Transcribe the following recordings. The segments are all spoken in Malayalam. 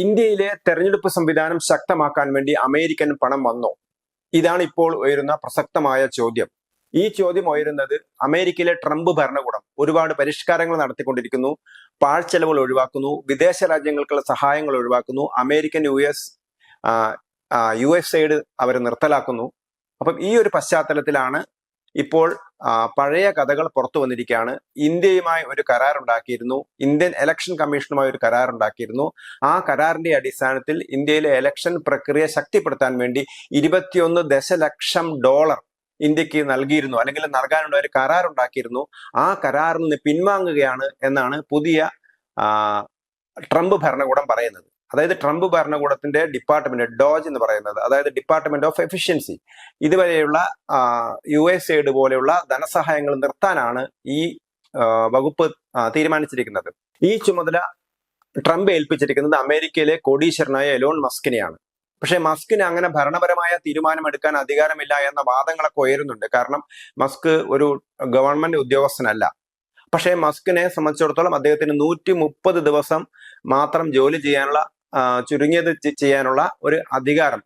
ഇന്ത്യയിലെ തെരഞ്ഞെടുപ്പ് സംവിധാനം ശക്തമാക്കാൻ വേണ്ടി അമേരിക്കൻ പണം വന്നോ. ഇതാണ് ഇപ്പോൾ ഉയരുന്ന പ്രസക്തമായ ചോദ്യം. ഈ ചോദ്യം ഉയരുന്നത് അമേരിക്കയിലെ ട്രംപ് ഭരണകൂടം ഒരുപാട് പരിഷ്കാരങ്ങൾ നടത്തിക്കൊണ്ടിരിക്കുന്നു പാഴ്ചെലവുകൾ ഒഴിവാക്കുന്നു വിദേശ രാജ്യങ്ങൾക്കുള്ള സഹായങ്ങൾ ഒഴിവാക്കുന്നു American U S U S side അവർ നിർത്തലാക്കുന്നു. അപ്പം ഈ ഒരു പശ്ചാത്തലത്തിലാണ് ഇപ്പോൾ പഴയ കഥകൾ പുറത്തു വന്നിരിക്കുകയാണ്. ഇന്ത്യയുമായി ഒരു കരാർ ഉണ്ടാക്കിയിരുന്നു ഇന്ത്യൻ ഇലക്ഷൻ കമ്മീഷനുമായി ഒരു കരാർ ഉണ്ടാക്കിയിരുന്നു ആ കരാറിന്റെ അടിസ്ഥാനത്തിൽ ഇന്ത്യയിലെ ഇലക്ഷൻ പ്രക്രിയ ശക്തിപ്പെടുത്താൻ വേണ്ടി ഇരുപത്തിയൊന്ന് ദശലക്ഷം ഡോളർ ഇന്ത്യയ്ക്ക് നൽകിയിരുന്നു. അല്ലെങ്കിൽ നൽകാനുള്ള ഒരു കരാർ ഉണ്ടാക്കിയിരുന്നു ആ കരാറിൽ നിന്ന് പിൻവാങ്ങുകയാണ് എന്നാണ് പുതിയ ട്രംപ് ഭരണകൂടം പറയുന്നത്. അതായത് ട്രംപ് ഭരണകൂടത്തിന്റെ ഡിപ്പാർട്ട്മെന്റ് ഡോജ് എന്ന് പറയുന്നത് അതായത് ഡിപ്പാർട്ട്മെന്റ് ഓഫ് എഫിഷ്യൻസി. ഇതുവരെയുള്ള യു എസ് എയ്ഡ് പോലെയുള്ള ധനസഹായങ്ങൾ നിർത്താനാണ് ഈ വകുപ്പ് തീരുമാനിച്ചിരിക്കുന്നത്. ഈ ചുമതല ട്രംപ് ഏൽപ്പിച്ചിരിക്കുന്നത് അമേരിക്കയിലെ കോടീശ്വരനായ എലോൺ മസ്കിനെയാണ്. പക്ഷേ മസ്കിന് അങ്ങനെ ഭരണപരമായ തീരുമാനമെടുക്കാൻ അധികാരമില്ല എന്ന വാദങ്ങളൊക്കെ ഉയരുന്നുണ്ട്. കാരണം മസ്ക് ഒരു ഗവൺമെന്റ് ഉദ്യോഗസ്ഥനല്ല. പക്ഷേ മസ്കിനെ സംബന്ധിച്ചിടത്തോളം അദ്ദേഹത്തിന് നൂറ്റി ദിവസം മാത്രം ജോലി ചെയ്യാനുള്ള ചുരുങ്ങിയത് ചെയ്യാനുള്ള ഒരു അധികാരം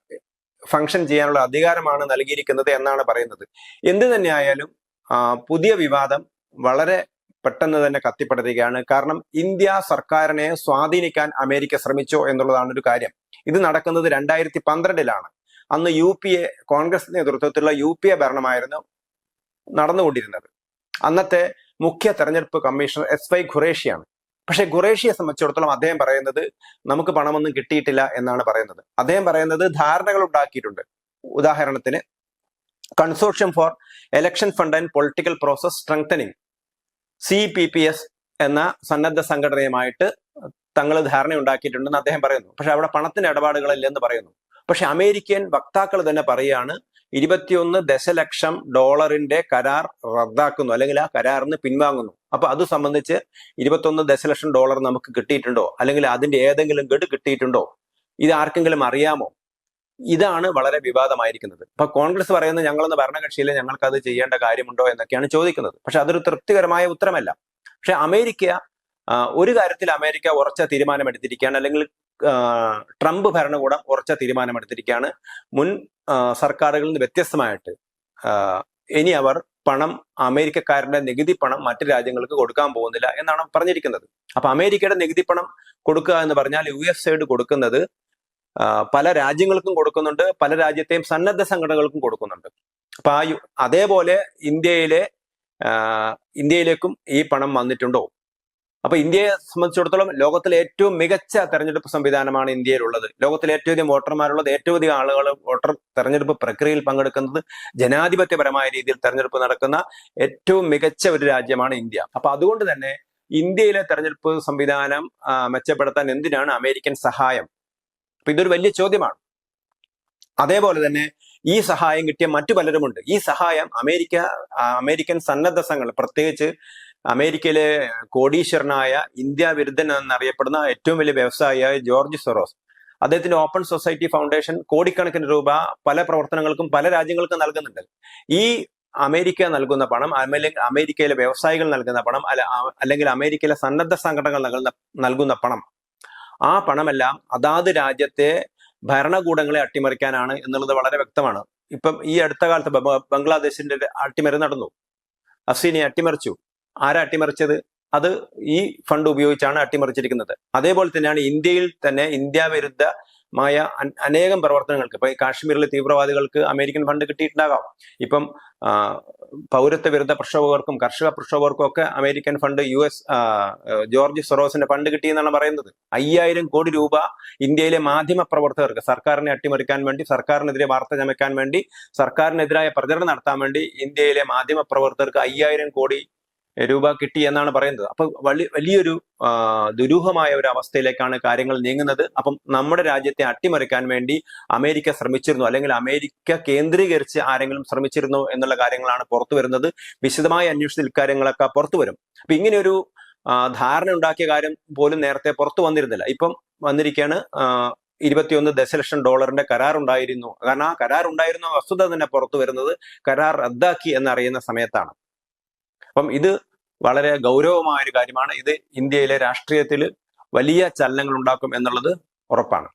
ഫംഗ്ഷൻ ചെയ്യാനുള്ള അധികാരമാണ് നൽകിയിരിക്കുന്നത് എന്നാണ് പറയുന്നത്. എന്ത് തന്നെയായാലും പുതിയ വിവാദം വളരെ പെട്ടെന്ന് തന്നെ കത്തിപ്പടരുകയാണ്. കാരണം ഇന്ത്യ സർക്കാരിനെ സ്വാധീനിക്കാൻ അമേരിക്ക ശ്രമിച്ചോ എന്നുള്ളതാണ് ഒരു കാര്യം. ഇത് നടക്കുന്നത് രണ്ടായിരത്തി പന്ത്രണ്ടിലാണ് അന്ന് യു പി എ കോൺഗ്രസ് നേതൃത്വത്തിലുള്ള യു പി എ ഭരണമായിരുന്നു നടന്നുകൊണ്ടിരുന്നത്. അന്നത്തെ മുഖ്യ തെരഞ്ഞെടുപ്പ് കമ്മീഷണർ എസ് വൈ ഖുറേഷിയാണ്. പക്ഷെ ഖുറേഷിയെ സംബന്ധിച്ചിടത്തോളം അദ്ദേഹം പറയുന്നത് നമുക്ക് പണമൊന്നും കിട്ടിയിട്ടില്ല എന്നാണ് പറയുന്നത്. അദ്ദേഹം പറയുന്നത് ധാരണകൾ ഉണ്ടാക്കിയിട്ടുണ്ട്. ഉദാഹരണത്തിന് consortium for election fund and political process strengthening C P P S എന്ന സന്നദ്ധ സംഘടനയുമായിട്ട് തങ്ങൾ ധാരണ ഉണ്ടാക്കിയിട്ടുണ്ടെന്ന് അദ്ദേഹം പറയുന്നു. പക്ഷെ അവിടെ പണത്തിന്റെ ഇടപാടുകളില്ലെന്ന് പറയുന്നു. പക്ഷെ അമേരിക്കൻ വക്താക്കൾ തന്നെ പറയുകയാണ് ഇരുപത്തിയൊന്ന് ദശലക്ഷം ഡോളറിന്റെ കരാർ റദ്ദാക്കുന്നു അല്ലെങ്കിൽ ആ കരാറിന് പിൻവാങ്ങുന്നു. അപ്പൊ അത് സംബന്ധിച്ച് ഇരുപത്തൊന്ന് ദശലക്ഷം ഡോളർ നമുക്ക് കിട്ടിയിട്ടുണ്ടോ? അല്ലെങ്കിൽ അതിന്റെ ഏതെങ്കിലും ഗഡ് കിട്ടിയിട്ടുണ്ടോ? ഇത് ആർക്കെങ്കിലും അറിയാമോ? ഇതാണ് വളരെ വിവാദമായിരിക്കുന്നത്. ഇപ്പൊ കോൺഗ്രസ് പറയുന്നത് ഞങ്ങളൊന്ന് ഭരണകക്ഷിയിൽ ഞങ്ങൾക്ക് അത് ചെയ്യേണ്ട കാര്യമുണ്ടോ എന്നൊക്കെയാണ് ചോദിക്കുന്നത്. പക്ഷെ അതൊരു തൃപ്തികരമായ ഉത്തരമല്ല. പക്ഷെ അമേരിക്ക ഒരു കാര്യത്തിൽ അമേരിക്ക ഉറച്ച തീരുമാനമെടുത്തിരിക്കുകയാണ്. അല്ലെങ്കിൽ ട്രംപ് ഭരണകൂടം ഉറച്ച തീരുമാനമെടുത്തിരിക്കുകയാണ്. മുൻ സർക്കാരുകളിൽ നിന്ന് വ്യത്യസ്തമായിട്ട് ഇനി അവർ പണം അമേരിക്കക്കാരുടെ നികുതി പണം മറ്റു രാജ്യങ്ങൾക്ക് കൊടുക്കാൻ പോകുന്നില്ല എന്നാണ് പറഞ്ഞിരിക്കുന്നത്. അപ്പൊ അമേരിക്കയുടെ നികുതി പണം കൊടുക്കുക എന്ന് പറഞ്ഞാൽ യു എസ് സൈഡ് കൊടുക്കുന്നത് പല രാജ്യങ്ങൾക്കും കൊടുക്കുന്നുണ്ട് പല രാജ്യത്തെയും സന്നദ്ധ സംഘടനകൾക്കും കൊടുക്കുന്നുണ്ട്. അപ്പൊ ആ അതേപോലെ ഇന്ത്യയിലെ ഇന്ത്യയിലേക്കും ഈ പണം വന്നിട്ടുണ്ടോ? അപ്പൊ ഇന്ത്യയെ സംബന്ധിച്ചിടത്തോളം ലോകത്തിലെ ഏറ്റവും മികച്ച തെരഞ്ഞെടുപ്പ് സംവിധാനമാണ് ഇന്ത്യയിലുള്ളത്. ലോകത്തിലെ ഏറ്റവും അധികം വോട്ടർമാരുള്ളത് ഏറ്റവും അധികം ആളുകൾ വോട്ടർ തെരഞ്ഞെടുപ്പ് പ്രക്രിയയിൽ പങ്കെടുക്കുന്നത് ജനാധിപത്യപരമായ രീതിയിൽ തെരഞ്ഞെടുപ്പ് നടക്കുന്ന ഏറ്റവും മികച്ച ഒരു രാജ്യമാണ് ഇന്ത്യ. അപ്പൊ അതുകൊണ്ട് തന്നെ ഇന്ത്യയിലെ തെരഞ്ഞെടുപ്പ് സംവിധാനം മെച്ചപ്പെടുത്താൻ എന്തിനാണ് അമേരിക്കൻ സഹായം? അപ്പൊ ഇതൊരു വലിയ ചോദ്യമാണ്. അതേപോലെ തന്നെ ഈ സഹായം കിട്ടിയ മറ്റു പലരുമുണ്ട്. ഈ സഹായം അമേരിക്ക അമേരിക്കൻ സന്നദ്ധ സംഘങ്ങൾ പ്രത്യേകിച്ച് അമേരിക്കയിലെ കോടീശ്വരനായ ഇന്ത്യ വിരുദ്ധൻ എന്നറിയപ്പെടുന്ന ഏറ്റവും വലിയ വ്യവസായിയായ ജോർജ് സൊറോസ്. അദ്ദേഹത്തിന്റെ ഓപ്പൺ സൊസൈറ്റി ഫൗണ്ടേഷൻ കോടിക്കണക്കിന് രൂപ പല പ്രവർത്തനങ്ങൾക്കും പല രാജ്യങ്ങൾക്കും നൽകുന്നുണ്ട്. ഈ അമേരിക്ക നൽകുന്ന പണം അല്ലെങ്കിൽ അമേരിക്കയിലെ വ്യവസായികൾ നൽകുന്ന പണം അല്ല അല്ലെങ്കിൽ അമേരിക്കയിലെ സന്നദ്ധ സംഘടനകൾ നൽകുന്ന നൽകുന്ന പണം. ആ പണമെല്ലാം അതാത് രാജ്യത്തെ ഭരണകൂടങ്ങളെ അട്ടിമറിക്കാനാണ് എന്നുള്ളത് വളരെ വ്യക്തമാണ്. ഇപ്പം ഈ അടുത്ത കാലത്ത് ബംഗ്ലാദേശിന്റെ അട്ടിമറി നടന്നു. അഫ്സീനെ അട്ടിമറിച്ചു. ആരാ അട്ടിമറിച്ചത്? അത് ഈ ഫണ്ട് ഉപയോഗിച്ചാണ് അട്ടിമറിച്ചിരിക്കുന്നത്. അതേപോലെ തന്നെയാണ് ഇന്ത്യയിൽ തന്നെ ഇന്ത്യ വിരുദ്ധ മായ അനേകം പ്രവർത്തനങ്ങൾക്ക് ഇപ്പൊ കാശ്മീരിലെ തീവ്രവാദികൾക്ക് അമേരിക്കൻ ഫണ്ട് കിട്ടിയിട്ടുണ്ടാകാം. ഇപ്പം പൗരത്വ വിരുദ്ധ പ്രക്ഷോഭകർക്കും കർഷക പ്രക്ഷോഭകർക്കും ഒക്കെ American fund U S George സൊറോസിന്റെ fund കിട്ടിയെന്നാണ് പറയുന്നത്. അയ്യായിരം കോടി രൂപ ഇന്ത്യയിലെ മാധ്യമ പ്രവർത്തകർക്ക് സർക്കാരിനെ അട്ടിമറിക്കാൻ വേണ്ടി സർക്കാരിനെതിരെ വാർത്ത ചമയ്ക്കാൻ വേണ്ടി സർക്കാരിനെതിരായ പ്രചരണം നടത്താൻ വേണ്ടി ഇന്ത്യയിലെ മാധ്യമ പ്രവർത്തകർക്ക് അയ്യായിരം കോടി രൂപ കിട്ടി എന്നാണ് പറയുന്നത്. അപ്പൊ വലിയ വലിയൊരു ദുരൂഹമായ ഒരു അവസ്ഥയിലേക്കാണ് കാര്യങ്ങൾ നീങ്ങുന്നത്. അപ്പം നമ്മുടെ രാജ്യത്തെ അട്ടിമറിക്കാൻ വേണ്ടി അമേരിക്ക ശ്രമിച്ചിരുന്നു. അല്ലെങ്കിൽ അമേരിക്ക കേന്ദ്രീകരിച്ച് ആരെങ്കിലും ശ്രമിച്ചിരുന്നു എന്നുള്ള കാര്യങ്ങളാണ് പുറത്തു വരുന്നത്. വിശദമായി അന്വേഷിച്ച ഇക്കാര്യങ്ങളൊക്കെ പുറത്തു വരും. അപ്പൊ ഇങ്ങനെയൊരു ധാരണ ഉണ്ടാക്കിയ കാര്യം പോലും നേരത്തെ പുറത്തു വന്നിരുന്നില്ല. ഇപ്പം വന്നിരിക്കുകയാണ് ഇരുപത്തിയൊന്ന് ദശലക്ഷം ഡോളറിന്റെ കരാർ ഉണ്ടായിരുന്നു. കാരണം ആ കരാർ ഉണ്ടായിരുന്ന വസ്തുത തന്നെ പുറത്തു വരുന്നത് കരാർ റദ്ദാക്കി എന്നറിയുന്ന സമയത്താണ്. അപ്പം ഇത് വളരെ ഗൗരവമായ ഒരു കാര്യമാണ്. ഇത് ഇന്ത്യയിലെ രാഷ്ട്രീയത്തിൽ വലിയ ചലനങ്ങൾ ഉണ്ടാക്കും എന്നുള്ളത് ഉറപ്പാണ്.